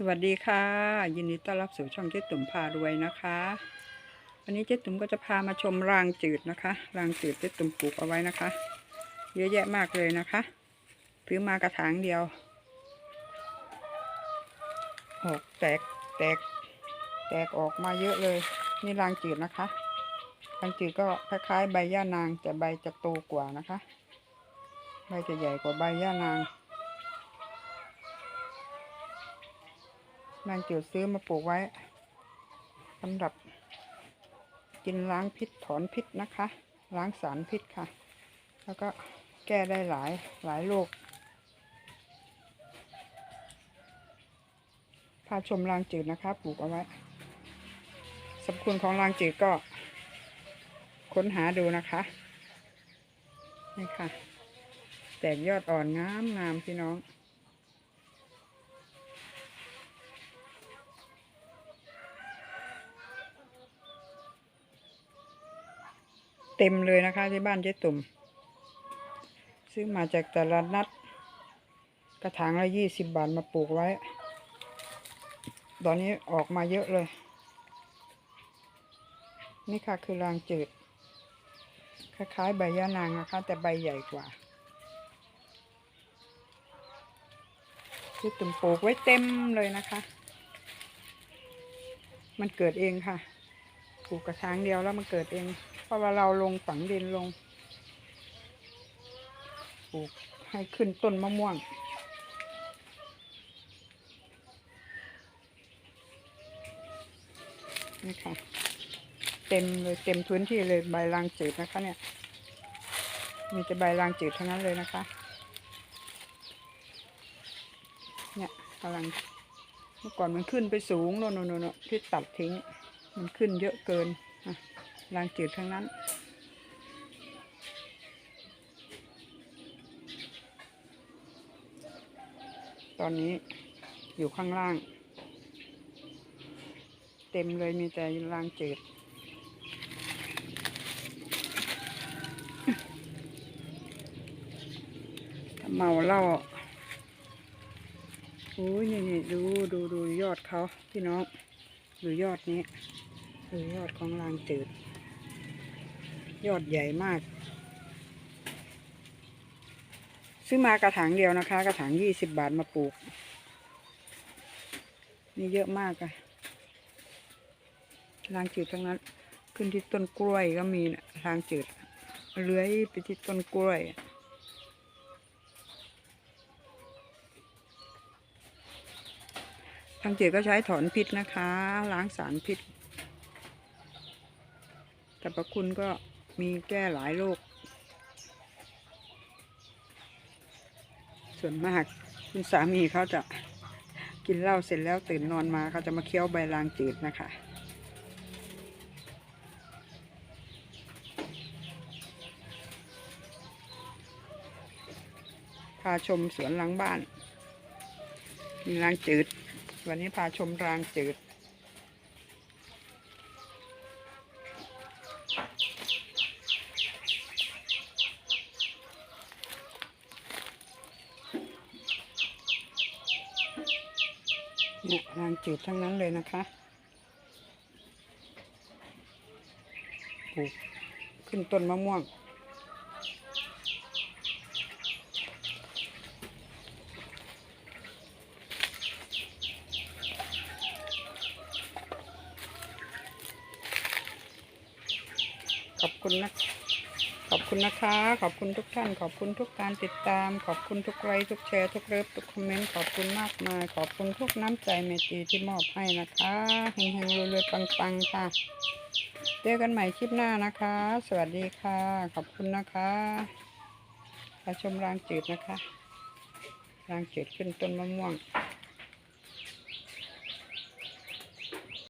สวัสดีค่ะ ยินดีต้อนรับสู่ช่องเจ๊ตุ่มพารวยนะคะ วันนี้เจ๊ตุ่มก็จะพามาชมรางจืดนะคะ รางจืดเจ๊ตุ่มปลูกเอาไว้นะคะ เยอะแยะมากเลยนะคะซื้อมากระถางเดียวออกแตกแตก แตกออกมาเยอะเลย นี่รางจืดนะคะรางจืดก็คล้ายๆ ใบย่านางแต่ใบจะโตกว่านะคะ ใบจะใหญ่กว่าใบย่านาง นางเกียวซื้อมาปลูกไว้สำหรับกินล้างพิษถอนพิษนะคะ ล้างสารพิษค่ะ แล้วก็แก้ได้หลายหลายโรคพาชมรางจืดนะคะ ปลูกเอาไว้สรรพคุณของรางจืดก็ค้นหาดูนะคะนี่ค่ะ แตกยอดอ่อนงามงามพี่น้อง เต็มเลยนะคะที่บ้านเจ๊ตุ่ม ซื้อมาจากตลาดนัด กระถางละยี่สิบบาทมาปลูกไว้ ตอนนี้ออกมาเยอะเลย นี่ค่ะคือรางจืด คล้ายๆใบย่านางนะคะ แต่ใบใหญ่กว่าที่ตุ่มปลูกไว้เต็มเลยนะคะ มันเกิดเองค่ะ ปลูกกระถางเดียวแล้วมันเกิดเอง เพราะว่าเราลงฝังดินลงปลูกให้ขึ้นต้นมะม่วง นี่ค่ะ เต็มเลยเต็มพื้นที่เลยใบรางจืดนะคะเนี่ย มีแต่ใบรางจืดทั้งนั้นเลยนะคะ เนี่ยกำลังเมื่อก่อนมันขึ้นไปสูงโน่นโน่นโน่นที่ตัดทิ้ง มันขึ้นเยอะเกินอะ รางจืดทั้งนั้น ตอนนี้อยู่ข้างล่าง เต็มเลยมีแต่รางจืดเมาเหล้าโอ้ยนี่นี่ดูดูดูยอดเขาพี่น้องดูยอดนี้ดูยอดของรางจืด ยอดใหญ่มาก ซื้อมากระถางเดียวนะคะ กระถางยี่สิบบาทมาปลูก นี่เยอะมากอะรางจืดทั้งนั้น ขึ้นที่ต้นกล้วยก็มีนะรางจืดเลื้อยไปที่ต้นกล้วยทางจืดก็ใช้ถอนพิษนะคะ ล้างสารพิษสรรพคุณก็ มีแก้หลายโรค ส่วนมากคุณสามีเขาจะกินเหล้าเสร็จแล้วตื่นนอนมาเขาจะมาเคี้ยวใบลางจืดนะคะพาชมสวนหลังบ้านมีรางจืด วันนี้พาชมรางจืด เนี่ยรางจืดทั้งนั้นเลยนะคะ ปลูกขึ้นต้นมะม่วง ขอบคุณนะ ขอบคุณนะคะ ขอบคุณทุกท่าน ขอบคุณทุกการติดตาม ขอบคุณทุกไลค์ทุกแชร์ทุกเลิฟทุกคอมเมนต์ขอบคุณมากมาย ขอบคุณทุกน้ำใจเมตีที่มอบให้นะคะเฮงๆรวยๆปังๆค่ะเจอกันใหม่คลิปหน้านะคะ สวัสดีค่ะ ขอบคุณนะคะมาชมรางจืดนะคะ รางจืดขึ้นต้นมะม่วง